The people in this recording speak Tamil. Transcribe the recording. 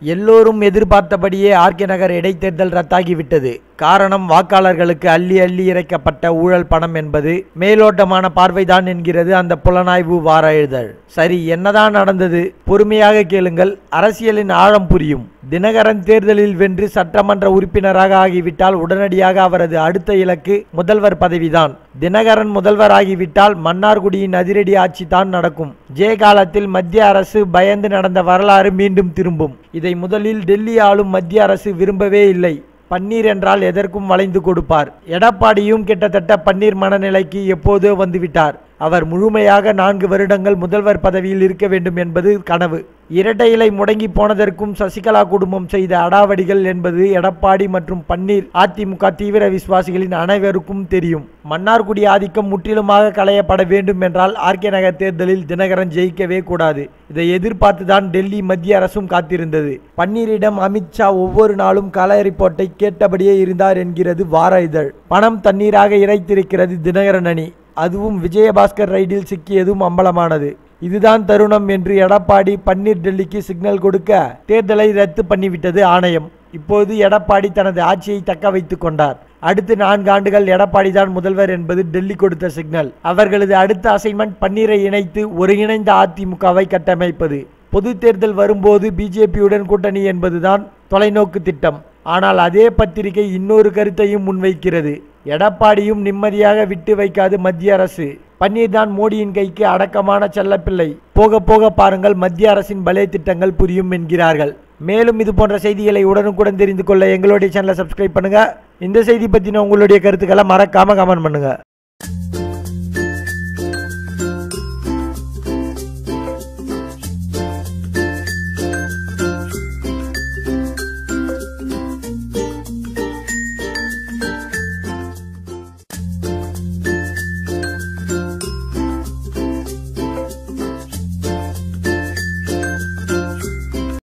எல்லோரும் எதிர்பார்த்தபடியே ஆர்கே நகர் இடைத்தேர்தல் ரத்தாகிவிட்டது. காரணம் வாக்காளர்களுக்கு அள்ளி அள்ளி இறைக்கப்பட்ட ஊழல் பணம் என்பது மேலோட்டமான பார்வைதான் என்கிறது அந்த புலனாய்வு வார இதழ் சரி என்னதான் நடந்தது? பொறுமையாக கேளுங்கள். அரசியலின் ஆழம் புரியும். தினகரன் தேர்தலில் வென்று சட்டமன்ற உறுப்பினராக ஆகிவிட்டால் உடனடியாக அவரது அடுத்த இலக்கு முதல்வர் பதவிதான். தினகரன் முதல்வராகிவிட்டால் மன்னார்குடியின் அதிரடி ஆட்சி தான் நடக்கும். ஜே காலத்தில் மத்திய அரசு பயந்து நடந்த வரலாறு மீண்டும் திரும்பும். இதை முதலில் டெல்லி ஆளும் மத்திய அரசு விரும்பவே இல்லை. பன்னீர் என்றால் எதற்கும் வளைந்து கொடுப்பார். எடப்பாடியும் கிட்டத்தட்ட பன்னீர் மனநிலைக்கு எப்போதோ வந்துவிட்டார். அவர் முழுமையாக நான்கு வருடங்கள் முதல்வர் பதவியில் இருக்க வேண்டும் என்பது கனவு. இரட்டை இலை முடங்கி போனதற்கும் சசிகலா குடும்பம் செய்த அடாவடிகள் என்பது எடப்பாடி மற்றும் பன்னீர் அதிமுக தீவிர விசுவாசிகளின் அனைவருக்கும் தெரியும். மன்னார்குடி ஆதிக்கம் முற்றிலுமாக களையப்பட வேண்டும் என்றால் ஆர்கே நகர் தேர்தலில் தினகரன் ஜெயிக்கவே கூடாது. இதை எதிர்பார்த்துதான் டெல்லி மத்திய அரசும் காத்திருந்தது. பன்னீரிடம் அமித்ஷா ஒவ்வொரு நாளும் கள ரிப்போர்ட்டை கேட்டபடியே இருந்தார் என்கிறது வார இதழ். பணம் தண்ணீராக இறைத்திருக்கிறது தினகரன் அணி. அதுவும் விஜயபாஸ்கர் ரைடில் சிக்கியதும் அம்பலமானது. இதுதான் தருணம் என்று எடப்பாடி பன்னீர் டெல்லிக்கு சிக்னல் கொடுக்க தேர்தலை ரத்து பண்ணிவிட்டது ஆணையம். இப்போது எடப்பாடி தனது ஆட்சியை தக்க வைத்துக் கொண்டார். அடுத்து நான்கு ஆண்டுகள் எடப்பாடி தான் முதல்வர் என்பது டெல்லி கொடுத்த சிக்னல் அவர்களது அடுத்த அசைன்மெண்ட் பன்னீரை இணைத்து ஒருங்கிணைந்த அதிமுகவை கட்டமைப்பது. பொது தேர்தல் வரும்போது பிஜேபியுடன் கூட்டணி என்பதுதான் தொலைநோக்கு திட்டம். ஆனால் அதே பத்திரிகை இன்னொரு கருத்தையும் முன்வைக்கிறது. எடப்பாடியும் நிம்மதியாக விட்டு வைக்காது மத்திய அரசு. பன்னீர் தான் மோடியின் கைக்கு அடக்கமான செல்லப்பிள்ளை. போக போக பாருங்கள் மத்திய அரசின் பலே திட்டங்கள் புரியும் என்கிறார்கள். மேலும் இது போன்ற செய்திகளை உடனுக்குடன் தெரிந்து கொள்ள எங்களுடைய சேனலை சப்ஸ்கிரைப் பண்ணுங்க. இந்த செய்தி பற்றின உங்களுடைய கருத்துக்களை மறக்காம கமெண்ட் பண்ணுங்க.